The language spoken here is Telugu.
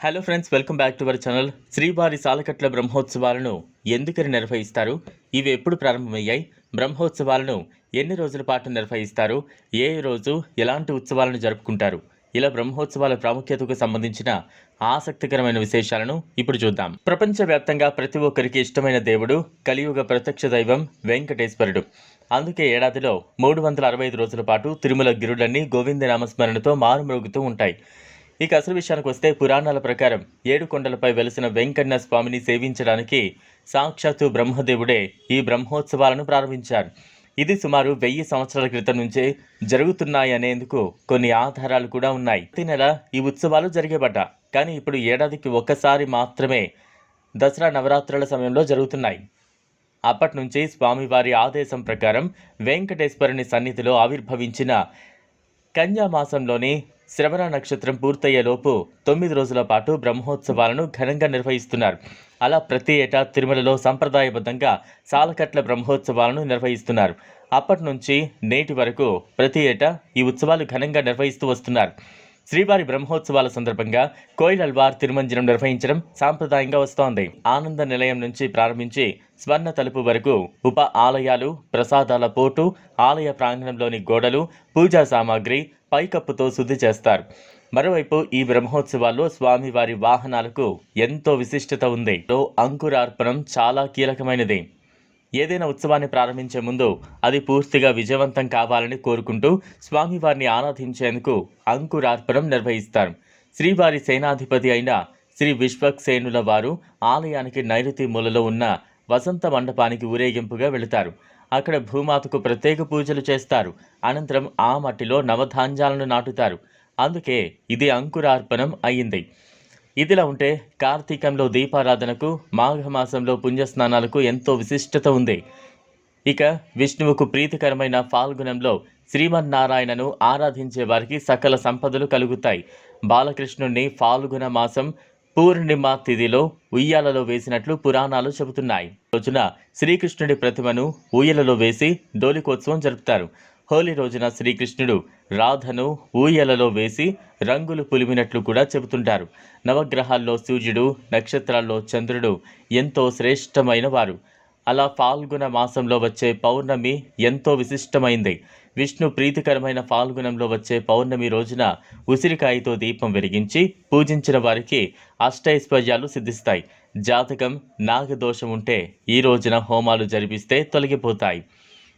Hello friends welcome back to our channel శ్రీవారి సాలకట్ల బ్రహ్మోత్సవాలను ఎందుకని నిర్వహిస్తారు? ఇవి ఎప్పుడు ప్రారంభమయ్యాయి? బ్రహ్మోత్సవాలను ఎన్ని రోజుల పాటు నిర్వహిస్తారు? ఏ రోజు ఎలాంటి ఉత్సవాలను జరుపుకుంటారు? ఇలా బ్రహ్మోత్సవాల ప్రాముఖ్యతకు సంబంధించిన ఆసక్తికరమైన విశేషాలను ఇప్పుడు చూద్దాం. ప్రపంచవ్యాప్తంగా ప్రతి ఒక్కరికి ఇష్టమైన దేవుడు కలియుగ ప్రత్యక్ష దైవం వెంకటేశ్వరుడు. అందుకే ఏడాదిలో మూడు వందల అరవై ఐదు రోజుల పాటు తిరుమల గిరులన్నీ గోవింద నామస్మరణతో మారుమ్రోగుతూ ఉంటాయి. ఇక అసలు విషయానికి వస్తే పురాణాల ప్రకారం ఏడు కొండలపై వెలిసిన వెంకన్న స్వామిని సేవించడానికి సాక్షాత్తు బ్రహ్మదేవుడే ఈ బ్రహ్మోత్సవాలను ప్రారంభించారు. ఇది సుమారు వెయ్యి సంవత్సరాల క్రితం నుంచే జరుగుతున్నాయి అనేందుకు కొన్ని ఆధారాలు కూడా ఉన్నాయి. ప్రతి నెల ఈ ఉత్సవాలు జరిగేబట్ట కానీ ఇప్పుడు ఏడాదికి ఒక్కసారి మాత్రమే దసరా నవరాత్రుల సమయంలో జరుగుతున్నాయి. అప్పటి నుంచి స్వామివారి ఆదేశం ప్రకారం వెంకటేశ్వరుని సన్నిధిలో ఆవిర్భవించిన కన్యా మాసంలోని శ్రవణ నక్షత్రం పూర్తయ్యేలోపు తొమ్మిది రోజుల పాటు బ్రహ్మోత్సవాలను ఘనంగా నిర్వహిస్తున్నారు. అలా ప్రతి ఏటా తిరుమలలో సంప్రదాయబద్ధంగా సాలకట్ల బ్రహ్మోత్సవాలను నిర్వహిస్తున్నారు. అప్పటి నుంచి నేటి వరకు ప్రతి ఏటా ఈ ఉత్సవాలు ఘనంగా నిర్వహిస్తూ వస్తున్నారు. శ్రీవారి బ్రహ్మోత్సవాల సందర్భంగా కోయిల్ అల్వార్ తిరుమంజనం నిర్వహించడం సాంప్రదాయంగా వస్తోంది. ఆనంద నిలయం నుంచి ప్రారంభించి స్వర్ణ తలుపు వరకు ఉప ఆలయాలు ప్రసాదాల పోటు ఆలయ ప్రాంగణంలోని గోడలు పూజా సామాగ్రి పైకప్పుతో శుద్ధి చేస్తారు. మరోవైపు ఈ బ్రహ్మోత్సవాల్లో స్వామివారి వాహనాలకు ఎంతో విశిష్టత ఉంది. అంకురార్పణం చాలా కీలకమైనది. ఏదైనా ఉత్సవాన్ని ప్రారంభించే ముందు అది పూర్తిగా విజయవంతం కావాలని కోరుకుంటూ స్వామివారిని ఆరాధించేందుకు అంకురార్పణం నిర్వహిస్తారు. శ్రీవారి సేనాధిపతి అయిన శ్రీ విశ్వక్సేనుల వారు ఆలయానికి నైరుతి మూలలో ఉన్న వసంత మండపానికి ఊరేగింపుగా వెళతారు. అక్కడ భూమాతకు ప్రత్యేక పూజలు చేస్తారు. అనంతరం ఆ మట్టిలో నవధాన్యాలను నాటుతారు. అందుకే ఇది అంకురార్పణం అయింది. ఇదిలా ఉంటే కార్తీకంలో దీపారాధనకు మాఘమాసంలో పుణ్యస్నానాలకు ఎంతో విశిష్టత ఉంది. ఇక విష్ణువుకు ప్రీతికరమైన ఫాల్గుణంలో శ్రీమన్నారాయణను ఆరాధించే వారికి సకల సంపదలు కలుగుతాయి. బాలకృష్ణుణ్ణి ఫాల్గుణ మాసం పూర్ణిమ తిథిలో ఉయ్యాలలో వేసినట్లు పురాణాలు చెబుతున్నాయి. రోజున శ్రీకృష్ణుడి ప్రతిమను ఊయలలో వేసి డోలికోత్సవం జరుపుతారు. హోలీ రోజున శ్రీకృష్ణుడు రాధను ఊయలలో వేసి రంగులు పులిమినట్లు కూడా చెబుతుంటారు. నవగ్రహాల్లో సూర్యుడు నక్షత్రాల్లో చంద్రుడు ఎంతో శ్రేష్టమైన వారు. అలా ఫాల్గుణ మాసంలో వచ్చే పౌర్ణమి ఎంతో విశిష్టమైంది. విష్ణు ప్రీతికరమైన ఫాల్గుణంలో వచ్చే పౌర్ణమి రోజున ఉసిరికాయతో దీపం వెలిగించి పూజించిన వారికి అష్టైశ్వర్యాలు సిద్ధిస్తాయి. జాతకం నాగదోషం ఉంటే ఈ రోజున హోమాలు జరిపిస్తే తొలగిపోతాయి.